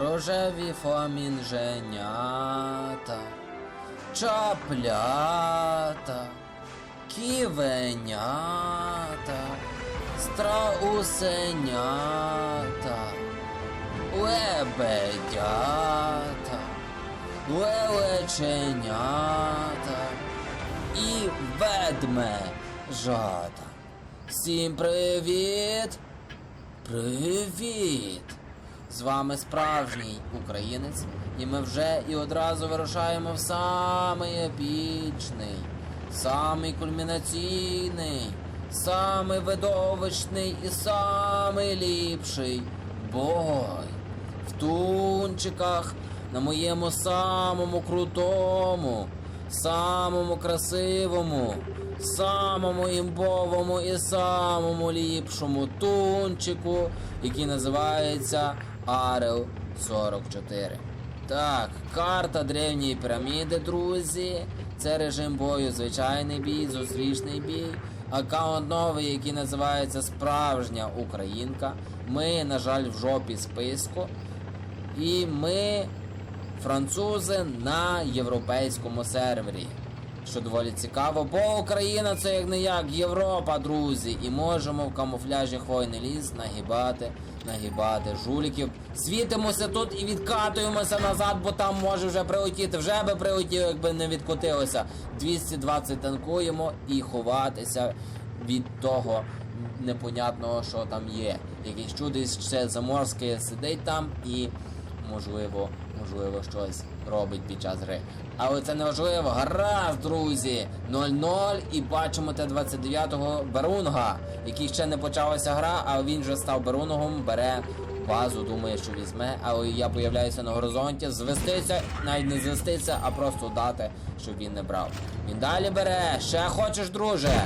рожеві фламінженята, чаплята, ківенята, страусенята, лебедята, лелеченята і ведмежата. Всім привіт! Привіт! З вами справжній українець, і ми вже і одразу вирушаємо в самий епічний, самий кульмінаційний, самий видовищний і самий ліпший бой. В тунчиках на моєму самому крутому, самому красивому, самому імбовому і самому ліпшому тунчику, який називається Арел 44. Так, карта древньої піраміди, друзі. Це режим бою, звичайний бій, зустрічний бій. Аккаунт новий, який називається Справжня Українка. Ми, на жаль, в жопі списку. І ми французи на європейському сервері. Що доволі цікаво, бо Україна це як не як Європа, друзі, і можемо в камуфляжі хвойний ліс нагибати, нагибати жуліків. Світимося тут і відкатуємося назад, бо там може вже прилетіти. Вже би прилетів, якби не відкотилося. 220 танкуємо і ховатися від того непонятного, що там є. Якийсь чудись ще заморське сидить там і можливо, можливо, щось робить під час гри. Але це не важливо. Гаразд, друзі! 0-0 і бачимо Т-29-го Берунга, який ще не почалася гра, а він вже став Берунгом, бере базу, думає, що візьме, але я появляюся на горизонті, звестися, навіть не звестися, а просто дати, щоб він не брав. Він далі бере, ще хочеш, друже?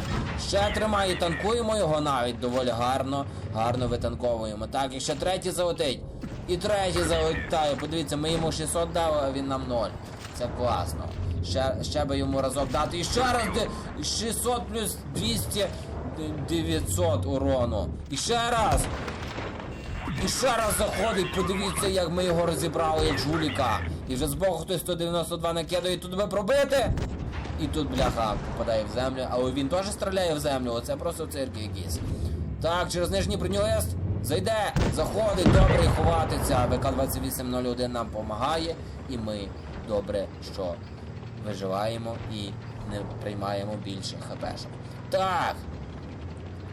Ще тримає, танкуємо його навіть доволі гарно, гарно витанковуємо. Так, і ще третій залетить. І третій залетає. Подивіться, ми йому 600 дали, а він нам 0. Це класно. Ще, ще би йому разок дати. І ще раз 600 плюс 200 900 урону. І ще раз. І ще раз заходить, подивіться, як ми його розібрали, як жуліка. І вже збоку хтось 192 накидає, тут би пробити. І тут бляха попадає в землю, але він теж стріляє в землю. Оце просто цирки якісь. Так, через нижній бронелист. Зайде, заходить, добре і ховатиться. ВК-2801 нам допомагає, і ми добре, що виживаємо і не приймаємо більше хпшок. Так.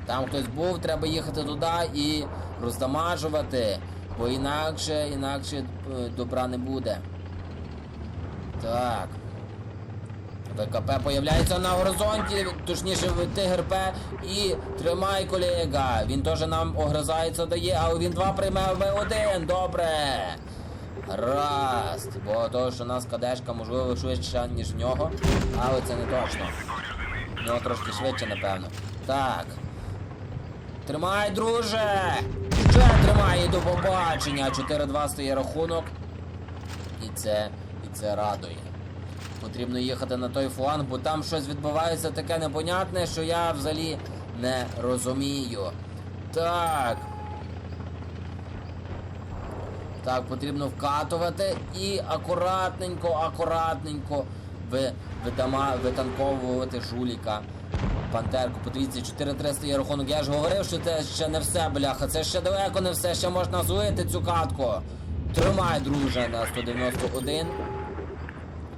Там хтось був, треба їхати туди і роздамажувати, бо інакше, інакше е, добра не буде. Так. ВКП появляється на горизонті, точніше ТГРП і тримай колега. Він теж нам огризається дає, але він два прийме В1. Добре. Раз. Бо то, що у нас кадешка, можливо, швидше, ніж в нього, але це не точно. В нього трошки швидше, напевно. Так. Тримай, друже! Ще тримай і до побачення. 4-2 стає рахунок. І це, і це радує. Потрібно їхати на той фланг, бо там щось відбувається таке непонятне, що я взагалі не розумію. Так. Так, потрібно вкатувати і акуратненько, акуратненько ви, видама, витанковувати жуліка. Пантерку, подивіться, 4-3 є рахунок. Я ж говорив, що це ще не все, бляха. Це ще далеко не все, ще можна злити цю катку. Тримай, друже, на 191.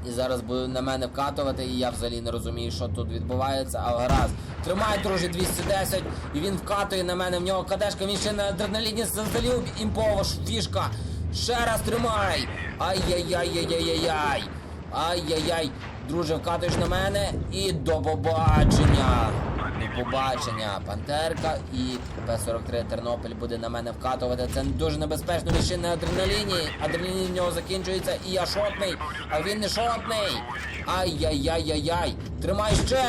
І зараз буде на мене вкатувати, і я взагалі не розумію, що тут відбувається, але гаразд. Тримай, друже, 210, і він вкатує на мене, в нього кадешка, він ще на адреналіні залів імпова фішка. Ще раз тримай! Ай-яй-яй-яй-яй-яй-яй! Ай-яй-яй! Друже, вкатуєш на мене і до побачення! Побачення, Пантерка і П-43 Тернопіль буде на мене вкатувати. Це дуже небезпечно, він ще на адреналіні. Адреналін в нього закінчується, і я шотний, а він не шотний. Ай-яй-яй-яй-яй. Тримай ще!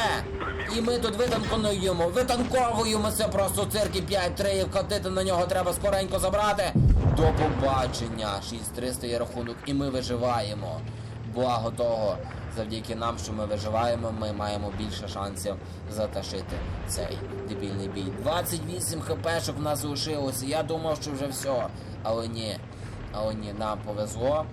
І ми тут витанкуємо, витанковуємо це просто цирки 5-3 і вкатити на нього треба скоренько забрати. До побачення. 6-3 стає рахунок, і ми виживаємо. Благо того, завдяки нам, що ми виживаємо, ми маємо більше шансів заташити цей дебільний бій. 28 хпшок в нас залишилося. Я думав, що вже все. Але ні. Але ні, нам повезло.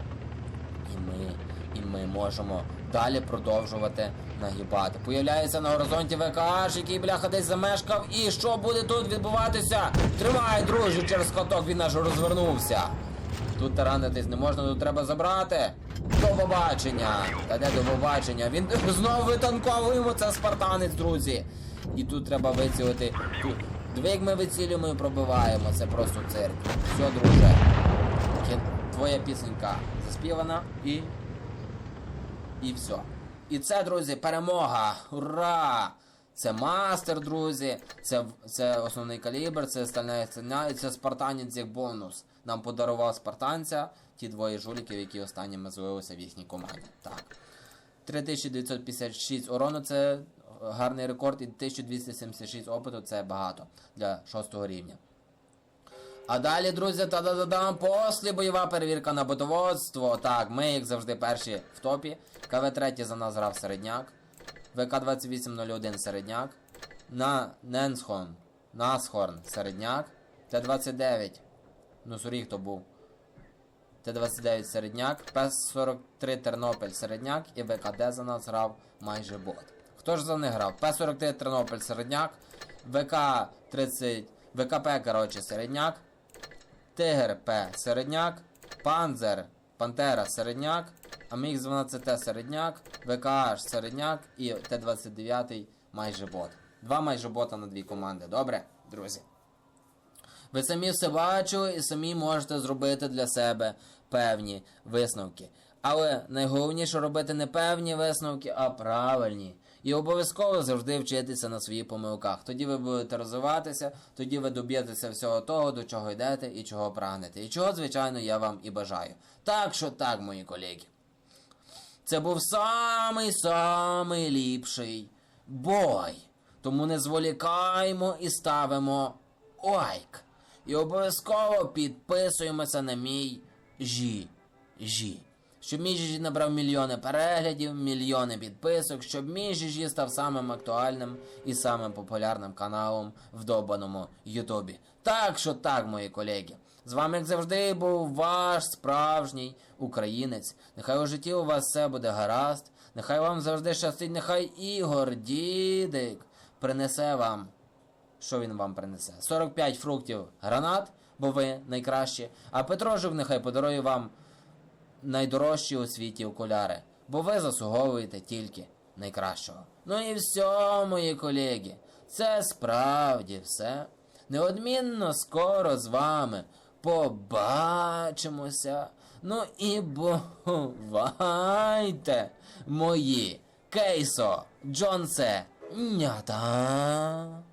І ми, і ми можемо далі продовжувати нагибати. Появляється на горизонті ВКАш, який бляха десь замешкав. І що буде тут відбуватися? Тримай, друже, через каток він аж розвернувся. Тут таранитись не можна, тут треба забрати. Побачення! Та не до побачення? Він знову витанковуємо, це спартанець, друзі. І тут треба вицілити. двиг ми вицілюємо і пробиваємо. Це просто цирк. Все, друже. Твоя пісенька заспівана і. І все. І це, друзі, перемога! Ура! Це мастер, друзі, це, це основний калібр, це стальна ціна, і це спартанець як бонус. Нам подарував спартанця ті двоє жуліків, які останніми з'явилися в їхній команді. Так. 3956 урону це гарний рекорд, і 1276 опиту це багато для шостого рівня. А далі, друзі, та-да-да-дам, послі бойова перевірка на ботоводство. Так, ми, як завжди, перші в топі. КВ-3 за нас грав середняк. ВК-2801 середняк. На Ненсхон, Насхорн середняк. Т-29. Ну, сорі, хто був. Т-29 середняк, П-43 Тернопіль середняк і ВКД за нас грав майже бот. Хто ж за них грав? П-43 Тернопіль середняк, ВК-30, ВКП, коротше, середняк, Тигр П середняк, Панзер, Пантера середняк, Амікс 12Т середняк, ВКH середняк і Т-29 майже бот. Два майже бота на дві команди. Добре, друзі? Ви самі все бачили і самі можете зробити для себе певні висновки. Але найголовніше робити не певні висновки, а правильні. І обов'язково завжди вчитися на своїх помилках. Тоді ви будете розвиватися, тоді ви доб'єтеся всього того, до чого йдете і чого прагнете. І чого, звичайно, я вам і бажаю. Так що так, мої колеги. Це був самий самий ліпший бой. Тому не зволікаємо і ставимо лайк. І обов'язково підписуємося на мій жі. Жі. Щоб мій жі набрав мільйони переглядів, мільйони підписок, щоб мій жі став самим актуальним і самим популярним каналом в добаному Ютубі. Так що так, мої колеги. З вами, як завжди, був ваш справжній українець. Нехай у житті у вас все буде гаразд. Нехай вам завжди щастить, нехай Ігор Дідик принесе вам. Що він вам принесе? 45 фруктів гранат, бо ви найкращі. А Петрожик нехай подарує вам найдорожчі у світі окуляри, бо ви заслуговуєте тільки найкращого. Ну і все, мої колеги, це справді все. Неодмінно скоро з вами побачимося. Ну і бувайте, мої кейсо, Джонсе, нята.